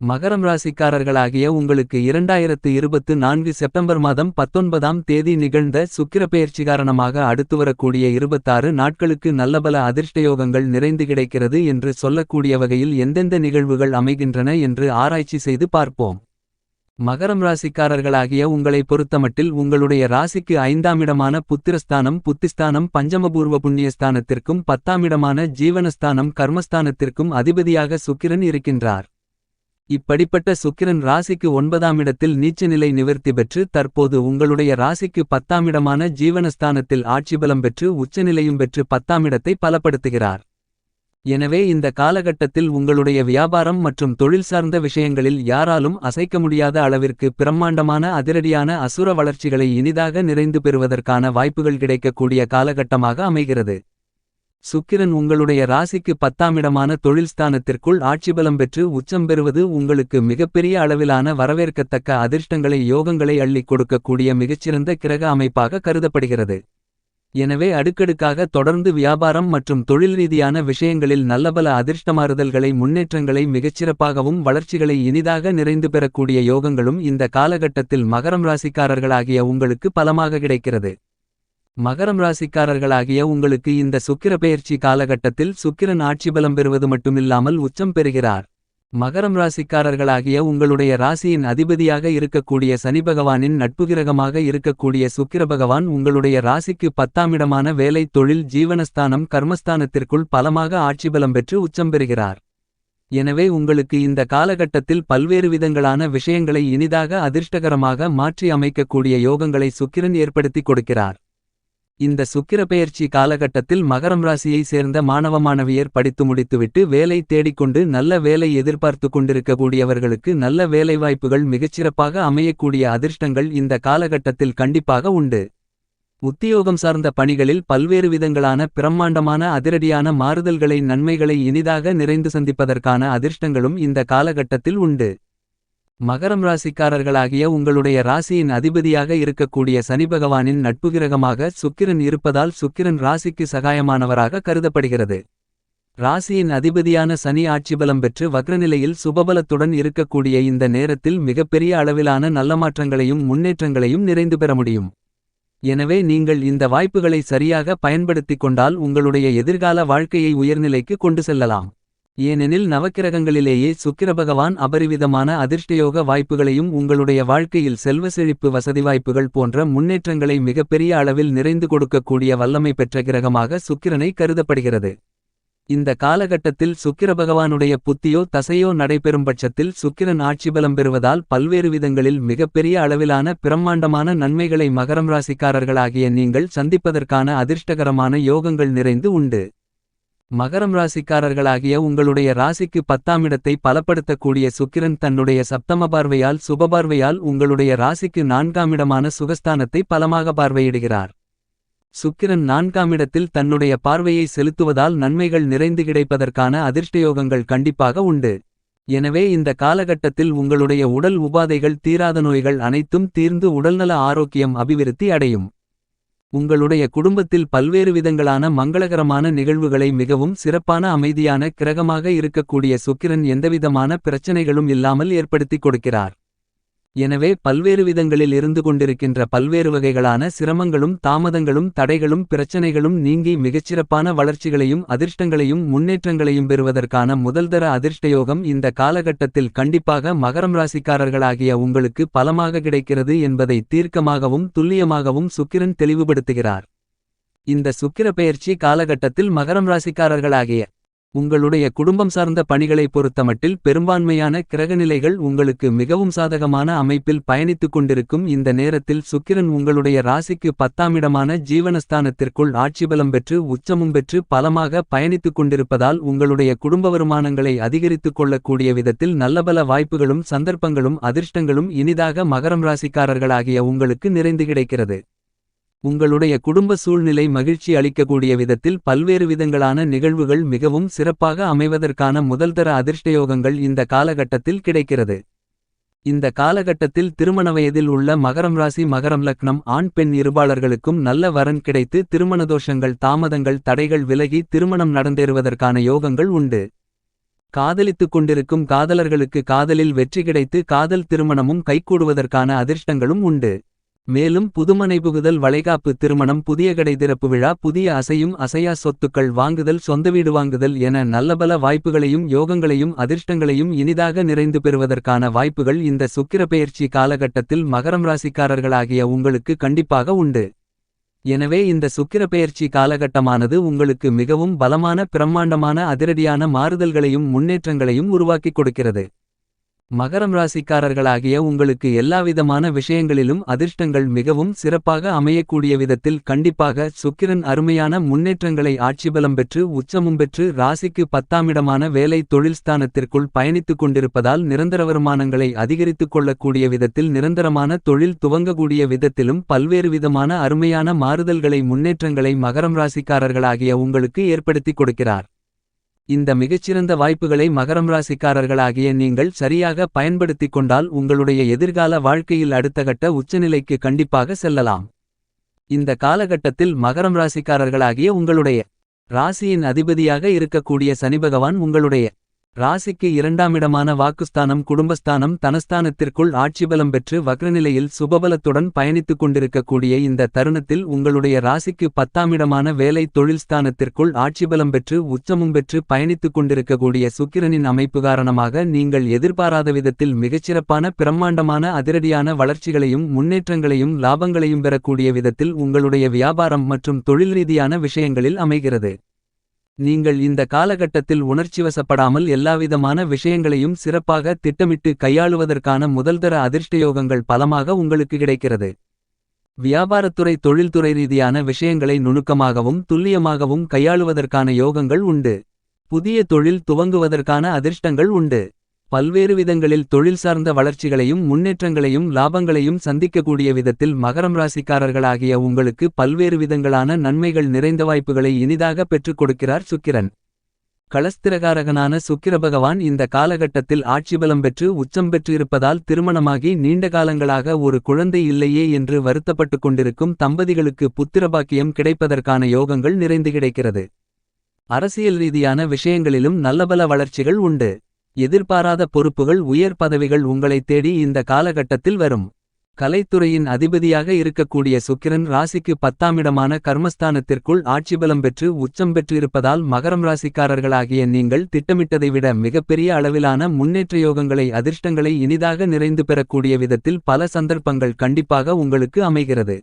மகரம் ராசிக்காரர்களாகிய உங்களுக்கு இரண்டாயிரத்து இருபத்து நான்கு செப்டம்பர் மாதம் பத்தொன்பதாம் தேதி நிகழ்ந்த சுக்கிரப்பெயர்ச்சி காரணமாக அடுத்து வரக்கூடிய இருபத்தாறு நாட்களுக்கு நல்லபல அதிர்ஷ்டயோகங்கள் நிறைந்து கிடைக்கிறது என்று சொல்லக்கூடிய வகையில் எந்தெந்த நிகழ்வுகள் அமைகின்றன என்று ஆராய்ச்சி செய்து பார்ப்போம். மகரம் ராசிக்காரர்களாகிய உங்களை பொறுத்தமட்டில் உங்களுடைய ராசிக்கு ஐந்தாமிடமான புத்திரஸ்தானம் புத்திஸ்தானம் பஞ்சமபூர்வ புண்ணியஸ்தானத்திற்கும் பத்தாமிடமான ஜீவனஸ்தானம் கர்மஸ்தானத்திற்கும் அதிபதியாக சுக்கிரன் இருக்கின்றார். இப்படிப்பட்ட சுக்கிரன் ராசிக்கு ஒன்பதாம் இடத்தில் நீச்சநிலை நிவர்த்தி பெற்று தற்போது உங்களுடைய ராசிக்கு பத்தாமிடமான ஜீவனஸ்தானத்தில் ஆட்சிபலம் பெற்று உச்சநிலையும் பெற்று பத்தாமிடத்தை பலப்படுத்துகிறார். எனவே இந்த காலகட்டத்தில் உங்களுடைய வியாபாரம் மற்றும் தொழில் சார்ந்த விஷயங்களில் யாராலும் அசைக்க முடியாத அளவிற்கு பிரம்மாண்டமான அதிரடியான அசுர வளர்ச்சிகளை இனிதாக நிறைந்து பெறுவதற்கான வாய்ப்புகள் கிடைக்கக்கூடிய காலகட்டமாக அமைகிறது. சுக்கிரன் உங்களுடைய ராசிக்கு பத்தாமிடமான தொழில் ஸ்தானத்திற்குள் ஆட்சிபலம் பெற்று உச்சம் பெறுவது உங்களுக்கு மிகப்பெரிய அளவிலான வரவேற்கத்தக்க அதிர்ஷ்டங்களை யோகங்களை அள்ளிக் கொடுக்கக்கூடிய மிகச்சிறந்த கிரக அமைப்பாக கருதப்படுகிறது. எனவே அடுக்கடுக்காக தொடர்ந்து வியாபாரம் மற்றும் தொழில் ரீதியான விஷயங்களில் நல்லபல அதிர்ஷ்டமாறுதல்களை முன்னேற்றங்களை மிகச்சிறப்பாகவும் வளர்ச்சிகளை இனிதாக நிறைந்து பெறக்கூடிய யோகங்களும் இந்த காலகட்டத்தில் மகரம் ராசிக்காரர்களாகிய உங்களுக்கு பலமாக கிடைக்கிறது. மகரம் ராசிக்காரர்களாகிய உங்களுக்கு இந்த சுக்கிர பெயர்ச்சி காலகட்டத்தில் சுக்கிரன் ஆட்சிபலம் பெறுவது மட்டுமில்லாமல் உச்சம் பெறுகிறார். மகரம் ராசிக்காரர்களாகிய உங்களுடைய ராசியின் அதிபதியாக இருக்கக்கூடிய சனி பகவானின் நட்புகிரகமாக இருக்கக்கூடிய சுக்கிர பகவான் உங்களுடைய ராசிக்கு பத்தாமிடமான வேலை தொழில் ஜீவனஸ்தானம் கர்மஸ்தானத்திற்குள் பலமாக ஆட்சிபலம் பெற்று உச்சம் பெறுகிறார். எனவே உங்களுக்கு இந்த காலகட்டத்தில் பல்வேறு விதங்களான விஷயங்களை இனிதாக அதிர்ஷ்டகரமாக மாற்றி அமைக்கக்கூடிய யோகங்களை சுக்கிரன் ஏற்படுத்தி கொடுக்கிறார். இந்த சுக்கிரப்பெயர்ச்சி காலகட்டத்தில் மகரம் ராசியை சேர்ந்த மாணவ மாணவியர் படித்து முடித்துவிட்டு வேலை தேடிக்கொண்டு நல்ல வேலை எதிர்பார்த்து கொண்டிருக்கக்கூடியவர்களுக்கு நல்ல வேலைவாய்ப்புகள் மிகச்சிறப்பாக அமையக்கூடிய அதிர்ஷ்டங்கள் இந்த காலகட்டத்தில் கண்டிப்பாக உண்டு. உத்தியோகம் சார்ந்த பணிகளில் பல்வேறு விதங்களான பிரம்மாண்டமான அதிரடியான மாறுதல்களை நன்மைகளை இனிதாக நிறைந்து சந்திப்பதற்கான அதிர்ஷ்டங்களும் இந்த காலகட்டத்தில் உண்டு. மகரம் ராசிக்காரர்களாகிய உங்களுடைய ராசியின் அதிபதியாக இருக்கக்கூடிய சனி பகவானின் நட்புகிரகமாக சுக்கிரன் இருப்பதால் சுக்கிரன் ராசிக்கு சகாயமானவராக கருதப்படுகிறது. ராசியின் அதிபதியான சனி ஆட்சிபலம் பெற்று வக்ரநிலையில் சுபபலத்துடன் இருக்கக்கூடிய இந்த நேரத்தில் மிகப்பெரிய அளவிலான நல்ல மாற்றங்களையும் முன்னேற்றங்களையும் நிறைந்து பெற முடியும். எனவே நீங்கள் இந்த வாய்ப்புகளை சரியாக பயன்படுத்திக் கொண்டால் உங்களுடைய எதிர்கால வாழ்க்கையை உயர்நிலைக்கு கொண்டு செல்லலாம். ஏனெனில் நவக்கிரகங்களிலேயே சுக்கிரபகவான் அபரிவிதமான அதிர்ஷ்டயோக வாய்ப்புகளையும் உங்களுடைய வாழ்க்கையில் செல்வ செழிப்பு வசதி வாய்ப்புகள் போன்ற முன்னேற்றங்களை மிகப்பெரிய அளவில் நிறைந்து கொடுக்கக்கூடிய வல்லமை பெற்ற கிரகமாக சுக்கிரனை கருதப்படுகிறது. இந்த காலகட்டத்தில் சுக்கிரபகவானுடைய புத்தியோ தசையோ நடைபெறும் பட்சத்தில் சுக்கிரன் ஆட்சிபலம் பெறுவதால் பல்வேறு விதங்களில் மிகப்பெரிய அளவிலான பிரம்மாண்டமான நன்மைகளை மகரம் ராசிக்காரர்களாகிய நீங்கள் சந்திப்பதற்கான அதிர்ஷ்டகரமான யோகங்கள் நிறைந்து உண்டு. மகரம் ராசிக்காரர்களாகிய உங்களுடைய ராசிக்கு பத்தாமிடத்தை பலப்படுத்தக்கூடிய சுக்கிரன் தன்னுடைய சப்தம பார்வையால் சுபபார்வையால் உங்களுடைய ராசிக்கு நான்காமிடமான சுகஸ்தானத்தை பலமாக பார்வையிடுகிறார். சுக்கிரன் நான்காமிடத்தில் தன்னுடைய பார்வையை செலுத்துவதால் நன்மைகள் நிறைந்து கிடைப்பதற்கான அதிர்ஷ்டயோகங்கள் கண்டிப்பாக உண்டு. எனவே இந்த காலகட்டத்தில் உங்களுடைய உடல் உபாதைகள் தீராத நோய்கள் அனைத்தும் தீர்ந்து உடல்நல ஆரோக்கியம் அபிவிருத்தி அடையும். உங்களுடைய குடும்பத்தில் பல்வேறு விதங்களான மங்களகரமான நிகழ்வுகளை மிகவும் சிறப்பான அமைதியான கிரகமாக இருக்கக்கூடிய சுக்கிரன் எந்தவிதமான பிரச்சனைகளும் இல்லாமல் ஏற்படுத்திக் கொடுக்கிறார். எனவே பல்வேறு விதங்களில் இருந்து கொண்டிருக்கின்ற பல்வேறு வகைகளான சிரமங்களும் தாமதங்களும் தடைகளும் பிரச்சனைகளும் நீங்கி மிகச்சிறப்பான வளர்ச்சிகளையும் அதிர்ஷ்டங்களையும் முன்னேற்றங்களையும் பெறுவதற்கான முதல்தர அதிர்ஷ்டயோகம் இந்த காலகட்டத்தில் கண்டிப்பாக மகரம் ராசிக்காரர்களாகிய உங்களுக்கு பலமாக கிடைக்கிறது என்பதை தீர்க்கமாகவும் துல்லியமாகவும் சுக்கிரன் தெளிவுபடுத்துகிறார். இந்த சுக்கிர பெயர்ச்சி காலகட்டத்தில் மகரம் ராசிக்காரர்களாகிய உங்களுடைய குடும்பம் சார்ந்த பணிகளை பொறுத்தமட்டில் பெரும்பான்மையான கிரகநிலைகள் உங்களுக்கு மிகவும் சாதகமான அமைப்பில் பயணித்துக் கொண்டிருக்கும் இந்த நேரத்தில் சுக்கிரன் உங்களுடைய ராசிக்கு பத்தாமிடமான ஜீவனஸ்தானத்திற்குள் ஆட்சிபலம் பெற்று உச்சமும் பெற்று பலமாக பயணித்துக் கொண்டிருப்பதால் உங்களுடைய குடும்ப வருமானங்களை அதிகரித்துக் கொள்ளக்கூடிய விதத்தில் நல்லபல வாய்ப்புகளும் சந்தர்ப்பங்களும் அதிர்ஷ்டங்களும் இனிதாக மகரம் ராசிக்காரர்களாகிய உங்களுக்கு நிறைந்து கிடைக்கிறது. உங்களுடைய குடும்ப சூழ்நிலை மகிழ்ச்சி அளிக்கக்கூடிய விதத்தில் பல்வேறு விதங்களான நிகழ்வுகள் மிகவும் சிறப்பாக அமைவதற்கான முதல்தர அதிர்ஷ்டயோகங்கள் இந்த காலகட்டத்தில் கிடைக்கிறது இந்த காலகட்டத்தில் திருமண வயதில் உள்ள மகரம் ராசி மகரம் லக்னம் ஆண் பெண் இருபாளர்களுக்கும் நல்ல வரன் கிடைத்து திருமண தோஷங்கள் தாமதங்கள் தடைகள் விலகி திருமணம் நடந்தேறுவதற்கான யோகங்கள் உண்டு காதலித்துக் கொண்டிருக்கும் காதலர்களுக்கு காதலில் வெற்றி கிடைத்து காதல் திருமணமும் கைகூடுவதற்கான அதிர்ஷ்டங்களும் உண்டு. மேலும் புதுமனை புகுதல் வளைகாப்பு திருமணம் புதிய கடை திறப்பு விழா புதிய அசையும் அசையா சொத்துக்கள் வாங்குதல் சொந்த வீடு வாங்குதல் என நல்லபல வாய்ப்புகளையும் யோகங்களையும் அதிர்ஷ்டங்களையும் இனிதாக நிறைந்து பெறுவதற்கான வாய்ப்புகள் இந்த சுக்கிரபெயர்ச்சி காலகட்டத்தில் மகரம் ராசிக்காரர்களாகிய உங்களுக்கு கண்டிப்பாக உண்டு. எனவே இந்த சுக்கிரபெயர்ச்சி காலகட்டமானது உங்களுக்கு மிகவும் பலமான பிரம்மாண்டமான அதிரடியான மாறுதல்களையும் முன்னேற்றங்களையும் உருவாக்கிக் கொடுக்கிறது. மகரம் ராசிக்காரர்களாகிய உங்களுக்கு எல்லாவிதமான விஷயங்களிலும் அதிர்ஷ்டங்கள் மிகவும் சிறப்பாக அமையக்கூடிய விதத்தில் கண்டிப்பாக சுக்கிரன் அருமையான முன்னேற்றங்களை ஆட்சிபலம் பெற்று உச்சமும் பெற்று ராசிக்கு பத்தாமிடமான வேலை தொழில்ஸ்தானத்திற்குள் பயணித்துக் கொண்டிருப்பதால் நிரந்தர வருமானங்களை அதிகரித்துக் கொள்ளக்கூடிய விதத்தில் நிரந்தரமான தொழில் துவங்கக்கூடிய விதத்திலும் பல்வேறு விதமான அருமையான மாறுதல்களை முன்னேற்றங்களை மகரம் ராசிக்காரர்களாகிய உங்களுக்கு ஏற்படுத்திக் கொடுக்கிறார். இந்த மிகச்சிறந்த வாய்ப்புகளை மகரம் ராசிக்காரர்களாகிய நீங்கள் சரியாக பயன்படுத்திக் கொண்டால் உங்களுடைய எதிர்கால வாழ்க்கையில் அடுத்தகட்ட உச்சநிலைக்கு கண்டிப்பாக செல்லலாம். இந்த காலகட்டத்தில் மகரம் ராசிக்காரர்களாகிய உங்களுடைய ராசியின் அதிபதியாக இருக்கக்கூடிய சனிபகவான் உங்களுடைய ராசிக்கு இரண்டாமிடமான வாக்குஸ்தானம் குடும்பஸ்தானம் தனஸ்தானத்திற்குள் ஆட்சிபலம் பெற்று வக்ரநிலையில் சுபபலத்துடன் பயணித்துக் கொண்டிருக்கக்கூடிய இந்த தருணத்தில் உங்களுடைய ராசிக்கு பத்தாமிடமான வேலை தொழில்ஸ்தானத்திற்குள் ஆட்சிபலம் பெற்று உச்சமும் பெற்று பயணித்துக் கொண்டிருக்கக்கூடிய சுக்கிரனின் அமைப்பு காரணமாக நீங்கள் எதிர்பாராத விதத்தில் மிகச்சிறப்பான பிரம்மாண்டமான அதிரடியான வளர்ச்சிகளையும் முன்னேற்றங்களையும் லாபங்களையும் பெறக்கூடிய விதத்தில் உங்களுடைய வியாபாரம் மற்றும் தொழில் ரீதியான விஷயங்களில் அமைகிறது. நீங்கள் இந்த காலகட்டத்தில் உணர்ச்சிவசப்படாமல் எல்லாவிதமான விஷயங்களையும் சிறப்பாக திட்டமிட்டு கையாளுவதற்கான முதல்தர அதிர்ஷ்டயோகங்கள் பலமாக உங்களுக்கு கிடைக்கிறது. வியாபாரத்துறை தொழில்துறை ரீதியான விஷயங்களை நுணுக்கமாகவும் துல்லியமாகவும் கையாளுவதற்கான யோகங்கள் உண்டு. புதிய தொழில் துவங்குவதற்கான அதிர்ஷ்டங்கள் உண்டு. பல்வேறு விதங்களில் தொழில் சார்ந்த வளர்ச்சிகளையும் முன்னேற்றங்களையும் லாபங்களையும் சந்திக்கக்கூடிய விதத்தில் மகரம் ராசிக்காரர்களாகிய உங்களுக்கு பல்வேறு விதங்களான நன்மைகள் நிறைந்த வாய்ப்புகளை இனிதாக பெற்றுக் கொடுக்கிறார் சுக்கிரன். களஸ்திரகாரகனான சுக்கிர பகவான் இந்த காலகட்டத்தில் ஆட்சிபலம் பெற்று உச்சம் பெற்றிருப்பதால் திருமணமாகி நீண்ட காலங்களாக ஒரு குழந்தை இல்லையே என்று வருத்தப்பட்டுக் கொண்டிருக்கும் தம்பதிகளுக்கு புத்திரபாக்கியம் கிடைப்பதற்கான யோகங்கள் நிறைந்து கிடைக்கிறது. அரசியல் ரீதியான விஷயங்களிலும் நல்லபல வளர்ச்சிகள் உண்டு. எதிர்பாராத பொறுப்புகள் உயர் பதவிகள் உங்களைத் தேடி இந்த காலகட்டத்தில் வரும். கலைத்துறையின் அதிபதியாக இருக்கக்கூடிய சுக்கிரன் ராசிக்கு பத்தாமிடமான கர்மஸ்தானத்திற்குள் ஆட்சிபலம் பெற்று உச்சம் பெற்றிருப்பதால் மகரம் ராசிக்காரர்களாகிய நீங்கள் திட்டமிட்டதை விட மிகப்பெரிய அளவிலான முன்னேற்ற யோகங்களை அதிர்ஷ்டங்களை இனிதாக நிறைந்து பெறக்கூடிய விதத்தில் பல சந்தர்ப்பங்கள் கண்டிப்பாக உங்களுக்கு அமைகிறது.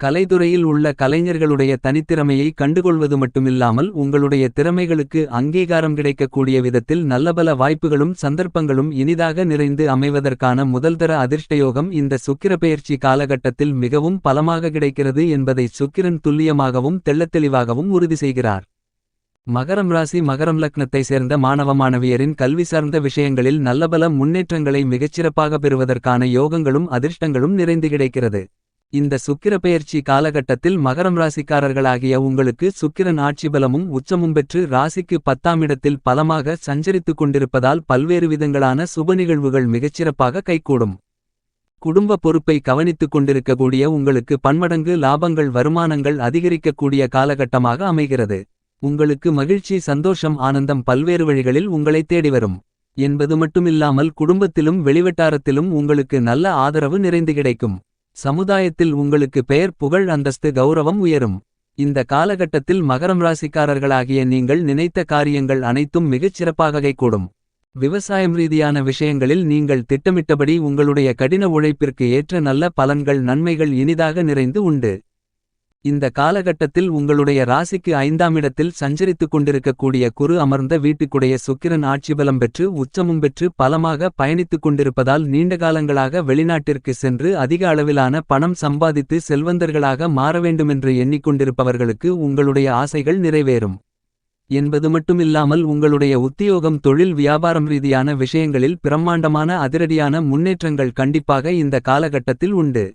கலைத்துறையில் உள்ள கலைஞர்களுடைய தனித்திறமையை கண்டுகொள்வது மட்டுமில்லாமல் உங்களுடைய திறமைகளுக்கு அங்கீகாரம் கிடைக்கக்கூடிய விதத்தில் நல்லபல வாய்ப்புகளும் சந்தர்ப்பங்களும் இனிதாக நிறைந்து அமைவதற்கான முதல்தர அதிர்ஷ்டயோகம் இந்த சுக்கிரப்பெயர்ச்சி காலகட்டத்தில் மிகவும் பலமாக கிடைக்கிறது என்பதை சுக்கிரன் துல்லியமாகவும் தெள்ளத்தெளிவாகவும் உறுதி செய்கிறார். மகரம் ராசி மகரம் லக்னத்தை சேர்ந்த மாணவ மாணவியரின் கல்வி சார்ந்த விஷயங்களில் நல்லபல முன்னேற்றங்களை மிகச்சிறப்பாக பெறுவதற்கான யோகங்களும் அதிர்ஷ்டங்களும் நிறைந்து கிடைக்கிறது. இந்த சுக்கிரபெயர்ச்சி காலகட்டத்தில் மகரம் ராசிக்காரர்களாகிய உங்களுக்கு சுக்கிரன் ஆட்சிபலமும் உச்சமும் பெற்று ராசிக்கு பத்தாமிடத்தில் பலமாக சஞ்சரித்துக் கொண்டிருப்பதால் பல்வேறு விதங்களான சுப நிகழ்வுகள் மிகச்சிறப்பாக கைகூடும். குடும்ப பொறுப்பை கவனித்துக் கொண்டிருக்கக்கூடிய உங்களுக்கு பன்மடங்கு லாபங்கள் வருமானங்கள் அதிகரிக்கக்கூடிய காலகட்டமாக அமைகிறது. உங்களுக்கு மகிழ்ச்சி சந்தோஷம் ஆனந்தம் பல்வேறு வழிகளில் உங்களைத் தேடிவரும். என்பது மட்டுமில்லாமல் குடும்பத்திலும் வெளிவட்டாரத்திலும் உங்களுக்கு நல்ல ஆதரவு நிறைந்து கிடைக்கும். சமுதாயத்தில் உங்களுக்கு பெயர் புகழ் அந்தஸ்து கௌரவம் உயரும். இந்த காலகட்டத்தில் மகரம் ராசிக்காரர்களாகிய நீங்கள் நினைத்த காரியங்கள் அனைத்தும் மிகச் சிறப்பாக கூடும் விவசாயம் ரீதியான விஷயங்களில் நீங்கள் திட்டமிட்டபடி உங்களுடைய கடின உழைப்பிற்கு ஏற்ற நல்ல பலன்கள் நன்மைகள் இனிதாக நிறைந்து உண்டு. இந்த காலகட்டத்தில் உங்களுடைய ராசிக்கு ஐந்தாம் இடத்தில் சஞ்சரித்துக் கொண்டிருக்கக்கூடிய குரு அமர்ந்த வீட்டுக்குடைய சுக்கிரன் ஆட்சிபலம் பெற்று உச்சமும் பெற்று பலமாக பயணித்துக் கொண்டிருப்பதால் நீண்டகாலங்களாக வெளிநாட்டிற்கு சென்று அதிக அளவிலான பணம் சம்பாதித்து செல்வந்தர்களாக மாற வேண்டுமென்று எண்ணிக்கொண்டிருப்பவர்களுக்கு உங்களுடைய ஆசைகள் நிறைவேறும். என்பது மட்டுமில்லாமல் உங்களுடைய உத்தியோகம் தொழில் வியாபாரம் ரீதியான விஷயங்களில் பிரம்மாண்டமான அதிரடியான முன்னேற்றங்கள் கண்டிப்பாக இந்த காலகட்டத்தில் உண்டு.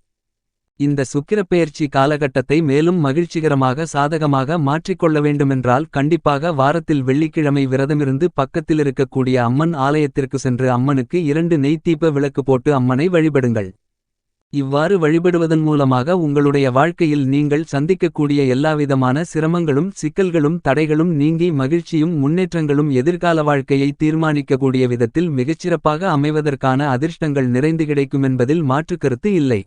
இந்த சுக்கிரப்பெயர்ச்சி காலகட்டத்தை மேலும் மகிழ்ச்சிகரமாக சாதகமாக மாற்றிக்கொள்ள வேண்டுமென்றால் கண்டிப்பாக வாரத்தில் வெள்ளிக்கிழமை விரதமிருந்து பக்கத்திலிருக்கக்கூடிய அம்மன் ஆலயத்திற்கு சென்று அம்மனுக்கு இரண்டு நெய்த்தீப விளக்கு போட்டு அம்மனை வழிபடுங்கள். இவ்வாறு வழிபடுவதன் மூலமாக உங்களுடைய வாழ்க்கையில் நீங்கள் சந்திக்கக்கூடிய எல்லாவிதமான சிரமங்களும் சிக்கல்களும் தடைகளும் நீங்கி மகிழ்ச்சியும் முன்னேற்றங்களும் எதிர்கால வாழ்க்கையை தீர்மானிக்கக்கூடிய விதத்தில் மிகச்சிறப்பாக அமைவதற்கான அதிர்ஷ்டங்கள் நிறைந்து கிடைக்குமென்பதில் மாற்றுக்கருத்து இல்லை